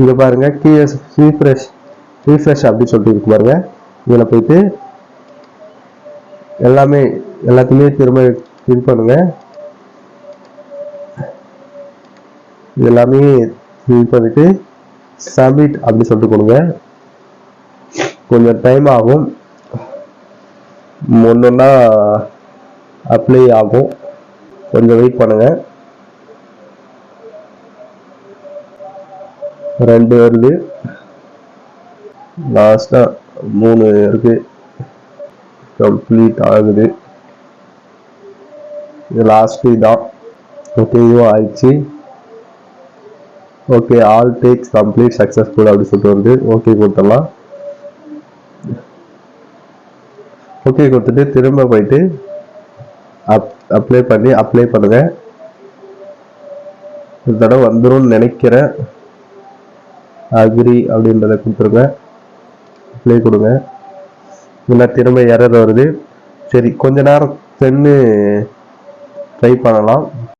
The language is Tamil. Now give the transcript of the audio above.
இங்க பாருங்க கீழே ரீஃப்ரெஷ் ரீஃப்ரெஷ் அப்படின்னு சொல்லிட்டு இருக்கு பாருங்க. இதில் போயிட்டு எல்லாமே எல்லாத்தையுமே திரும்ப இது பண்ணுங்க. இது எல்லாமே இது பண்ணிட்டு சப்மிட் அப்படி சொல்லிட்டு கொடுங்க. கொஞ்சம் டைம் ஆகும். ஒன்றொன்னா அப்ளை ஆகும். கொஞ்சம் வெயிட் பண்ணுங்க. ரெண்டு வருது. லாஸ்டாக மூணு இருக்கு. கம்ப்ளீட் ஆகுது. இது லாஸ்ட் இதான். ஓகே இதுவும் ஆயிடுச்சு. Okay all tax complete successful அப்படின்னு சொல்லிட்டு வந்து ஓகே கொடுத்துடலாம். ஓகே கொடுத்துட்டு திரும்ப போயிட்டு அப் அப்ளை பண்ணி அப்ளை பண்ணுங்க. இந்த தடவை வந்துரும்னு நினைக்கிறேன். அக்ரி அப்படின்றத கொடுத்துருங்க. ப்ளே கொடுங்க. இல்லை திரும்ப எரர் வருது. சரி கொஞ்ச நேரம் சென்று ட்ரை பண்ணலாம்.